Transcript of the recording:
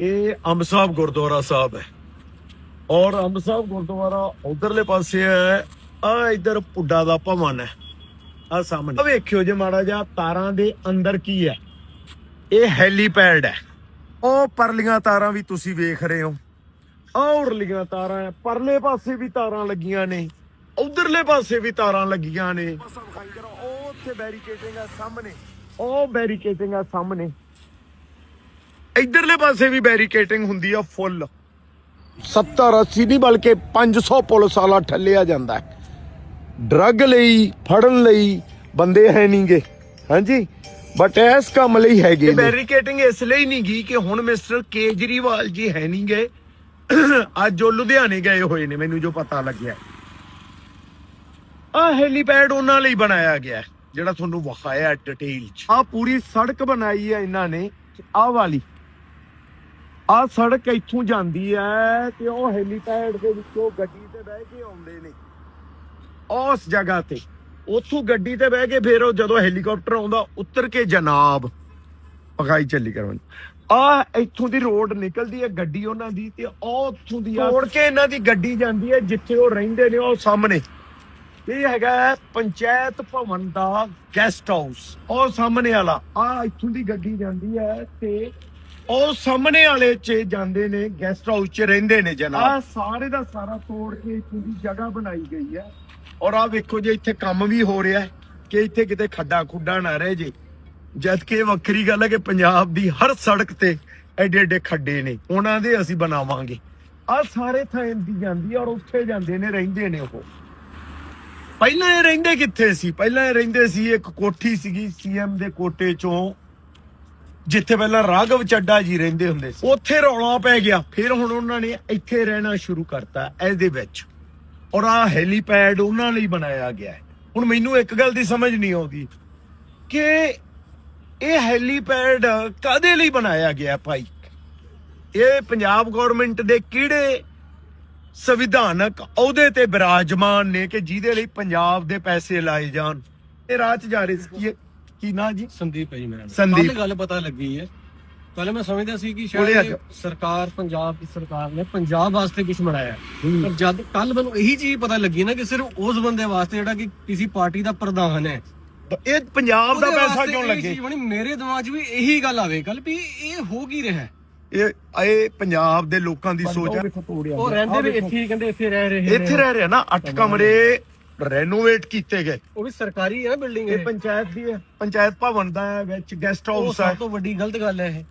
ਇਹ ਅੰਬ ਸਾਹਿਬ ਗੁਰਦੁਆਰਾ ਸਾਹਿਬ ਹੈ। ਔਰ ਅੰਬ ਸਾਹਿਬ ਗੁਰਦੁਆਰਾ ਉਧਰਲੇ ਪਾਸੇ ਹੈ। ਆ ਇਧਰ ਪੁੱਡਾ ਦਾ ਭਵਨ ਹੈ। ਆ ਸਾਹਮਣੇ। ਆ ਵੇਖਿਓ ਜੇ ਮਾੜਾ ਜਿਹਾ ਤਾਰਾਂ ਦੇ ਅੰਦਰ ਕੀ ਹੈ। ਇਹ ਹੈਲੀਪੈਡ ਹੈ। ਉਹ ਪਰਲੀਆਂ ਤਾਰਾਂ ਵੀ ਤੁਸੀਂ ਵੇਖ ਰਹੇ ਹੋ। ਆਹ ਉਰਲੀਆਂ ਤਾਰਾਂ ਹੈ। ਪਰਲੇ ਪਾਸੇ ਵੀ ਤਾਰਾਂ ਲੱਗੀਆਂ ਨੇ। ਉਧਰਲੇ ਪਾਸੇ ਵੀ ਤਾਰਾਂ ਲੱਗੀਆਂ ਨੇ। ਉਹ ਉੱਥੇ ਬੈਰੀਕੇਡਿੰਗ ਆ ਸਾਹਮਣੇ। ਉਹ ਬੈਰੀਕੇਡਿੰਗ ਆ ਸਾਹਮਣੇ। ਇਧਰਲੇ ਪਾਸੇ ਵੀ ਬੈਰੀਕੇਡਿੰਗ ਹੁੰਦੀ ਆ ਫੁੱਲ। 70 80 ਨਹੀਂ ਬਲਕਿ 500 ਪੁਲਿਸ ਵਾਲਾ ਠੱਲਿਆ ਜਾਂਦਾ ਹੈ। ਡਰੱਗ ਲਈ ਫੜਨ ਲਈ ਬੰਦੇ ਹੈ ਨਹੀਂਗੇ ਹਾਂਜੀ? ਬਟ ਇਸ ਕੰਮ ਲਈ ਹੈਗੇ ਬੈਰੀਕੇਡਿੰਗ ਇਸ ਲਈ ਨਹੀਂ ਗਈ ਕਿ ਹੁਣ ਮਿਸਟਰ ਕੇਜਰੀਵਾਲ ਜੀ ਹੈ ਨਹੀਂਗੇ ਅੱਜ ਉਹ ਲੁਧਿਆਣੇ ਗਏ ਹੋਏ ਨੇ ਮੈਨੂੰ ਜੋ ਪਤਾ ਲੱਗਿਆ। ਆ ਹੈਲੀਪੈਡ ਉਹਨਾਂ ਲਈ ਬਣਾਇਆ ਗਿਆ ਜਿਹੜਾ ਤੁਹਾਨੂੰ ਵਿਖਾਇਆ ਡਿਟੇਲ ਚ। ਆ ਪੂਰੀ ਸੜਕ ਬਣਾਈ ਹੈ ਇਹਨਾਂ ਨੇ ਆਹ ਵਾਲੀ। ਆ ਸੜਕ ਇੱਥੋਂ ਜਾਂਦੀ ਹੈ ਤੇ ਉਹ ਹੈਲੀਪੈਡ ਦੇ ਵਿੱਚੋਂ ਗੱਡੀ ਤੇ ਬਹਿ ਕੇ ਆਉਂਦੇ ਨੇ। ਉਸ ਜਗ੍ਹਾ ਤੇ। ਉੱਥੋਂ ਗੱਡੀ ਤੇ ਬਹਿ ਕੇ ਫਿਰ ਉਹ ਜਦੋਂ ਹੈਲੀਕਾਪਟਰ ਆਉਂਦਾ ਉਤਰ ਕੇ ਜਨਾਬ ਪਕਾਈ ਚੱਲੀ ਕਰਵਨ ਆ ਇੱਥੋਂ ਦੀ ਰੋਡ ਨਿਕਲਦੀ ਹੈ ਗੱਡੀ ਉਹਨਾਂ ਦੀ ਤੇ ਉਹ ਉੱਥੋਂ ਦੀ ਤੋੜ ਕੇ ਇਹਨਾਂ ਦੀ ਗੱਡੀ ਜਾਂਦੀ ਹੈ ਜਿੱਥੇ ਉਹ ਰਹਿੰਦੇ ਨੇ ਉਹ ਸਾਹਮਣੇ। ਇਹ ਹੈਗਾ ਪੰਚਾਇਤ ਭਵਨ ਦਾ ਗੈਸਟ ਹਾਊਸ ਉਹ ਸਾਹਮਣੇ ਵਾਲਾ। ਆ ਇੱਥੋਂ ਦੀ ਗੱਡੀ ਜਾਂਦੀ ਹੈ ਤੇ ਉਹ ਸਾਹਮਣੇ ਵਾਲੇ ਚ ਜਾਂਦੇ ਨੇ ਗੈਸਟ ਹਾਊਸ ਚ ਰਹਿੰਦੇ ਨੇ ਜਨਾਬ। ਆ ਸਾਰੇ ਦਾ ਸਾਰਾ ਤੋੜ ਕੇ ਇੱਥੋਂ ਦੀ ਜਗ੍ਹਾ ਬਣਾਈ ਗਈ ਹੈ। ਔਰ ਆ ਵੇਖੋ ਜੇ ਇੱਥੇ ਕੰਮ ਵੀ ਹੋ ਰਿਹਾ ਹੈ ਕਿ ਇੱਥੇ ਕਿਤੇ ਖੱਡਾ ਖੁੱਡਾ ਨਾ ਰਹਿ ਜੇ। ਜਦ ਕਿ ਇਹ ਵੱਖਰੀ ਗੱਲ ਹੈ ਕਿ ਪੰਜਾਬ ਦੀ ਹਰ ਸੜਕ ਤੇ ਐਡੇ ਐਡੇ ਖੱਡੇ ਨੇ। ਉਹਨਾਂ ਦੇ ਅਸੀਂ ਬਣਾਵਾਂਗੇ। ਆ ਸਾਰੇ ਥਾਂ ਦੀ ਜਾਂਦੀ ਔਰ ਉੱਥੇ ਜਾਂਦੇ ਨੇ ਰਹਿੰਦੇ ਨੇ ਉਹ। ਪਹਿਲਾਂ ਇਹ ਰਹਿੰਦੇ ਕਿੱਥੇ ਸੀ? ਪਹਿਲਾਂ ਇਹ ਰਹਿੰਦੇ ਸੀ ਇੱਕ ਕੋਠੀ ਸੀਗੀ ਸੀਐਮ ਦੇ ਕੋਟੇ ਚੋਂ। ਜਿੱਥੇ ਪਹਿਲਾਂ ਰਾਘਵ ਚੱਡਾ ਜੀ ਰਹਿੰਦੇ ਹੁੰਦੇ ਸੀ, ਉੱਥੇ ਰੌਲਾ ਪੈ ਗਿਆ। ਫਿਰ ਹੁਣ ਉਹਨਾਂ ਨੇ ਇੱਥੇ ਰਹਿਣਾ ਸ਼ੁਰੂ ਕਰਤਾ ਇਸ ਵਿੱਚ। ਔਰ ਆ ਹੈਲੀਪੈਡ ਉਹਨਾਂ ਲਈ ਬਣਾਇਆ ਗਿਆ ਹੈ। ਹੁਣ ਮੈਨੂੰ ਇੱਕ ਗੱਲ ਦੀ ਸਮਝ ਨਹੀਂ ਆਉਂਦੀ ਕਿ ਇਹ ਹੈਲੀਪੈਡ ਕਾਦੇ ਲਈ ਬਣਾਇਆ ਗਿਆ ਭਾਈ? ਇਹ ਪੰਜਾਬ ਗਵਰਨਮੈਂਟ ਦੇ ਕਿਹੜੇ ਸੰਵਿਧਾਨਕ ਅਹੁਦੇ ਤੇ ਬਿਰਾਜਮਾਨ ਨੇ ਕਿ ਜਿਹਦੇ ਲਈ ਪੰਜਾਬ ਦੇ ਪੈਸੇ ਲਾਏ ਜਾਣ? ਇਹ ਰਾਹ ਚ ਜਾ ਰਹੇ ਸੀ। ਕੀ- ਨਾ ਜੀ? ਸੰਦੀਪ ਹੈ ਜੀ ਮੇਰਾ ਨਾਮ। ਸੰਦੀਪ। ਕੱਲ੍ਹ ਗੱਲ ਪਤਾ ਲੱਗੀ ਹੈ। ਪਹਿਲੇ ਮੈਂ ਸਮਝਦਾ ਸੀ ਕਿ ਕੋਲੇ ਆ ਸ਼ਾਇਦ ਜਾਓ। ਸਰਕਾਰ ਪੰਜਾਬ ਦੀ ਸਰਕਾਰ ਨੇ ਪੰਜਾਬ ਵਾਸਤੇ ਕੁਝ ਬਣਾਇਆ। ਹੈ। ਪਰ ਜਦ ਕੱਲ ਮੈਨੂੰ ਇਹੀ ਚੀਜ਼ ਪਤਾ ਲੱਗੀ ਨਾ ਕਿ ਸਿਰਫ ਉਸ ਬੰਦੇ ਵਾਸਤੇ ਜਿਹੜਾ ਕਿ ਕਿਸੇ ਪਾਰਟੀ ਦਾ ਪ੍ਰਧਾਨ ਹੈ। ਇਹ ਪੰਜਾਬ ਦਾ ਉਹਦੇ ਪੈਸਾ ਵਾਸਤੇ ਕਿਉਂ ਇਹ ਲੱਗੇ? ਚੀਜ਼ ਬਣੀ ਮੇਰੇ ਦਿਮਾਗ 'ਚ ਵੀ ਇਹੀ ਗੱਲ ਆਵੇ। ਕੱਲ ਵੀ ਇਹ ਹੋ ਕੀ ਰਿਹਾ? ਹੈ ਇਹ ਇਹ ਪੰਜਾਬ ਦੇ ਲੋਕਾਂ ਦੀ ਸੋਚ ਹੈ ਉਹ ਰਹਿੰਦੇ ਵੀ ਇੱਥੇ ਹੀ ਕਹਿੰਦੇ ਇੱਥੇ ਰਹਿ ਰਹੇ ਨੇ। ਇੱਥੇ ਰਹਿ ਰਿਹਾ ਨਾ 8 ਕਮਰੇ ਰੈਨੋਵੇਟ ਕੀਤੇ ਗਏ। ਉਹ ਵੀ ਸਰਕਾਰੀ ਹੈ ਬਿਲਡਿੰਗ ਇਹ ਇਹ? ਪੰਚਾਇਤ ਦੀ ਹੈ ਪੰਚਾਇਤ ਭਵਨ ਦਾ ਹੈ ਵਿੱਚ ਗੈਸਟ ਉਹ ਹਾਊਸ ਹੈ। ਸਭ ਤੋਂ ਵੱਡੀ ਗਲਤ ਗੱਲ ਹੈ ਇਹ।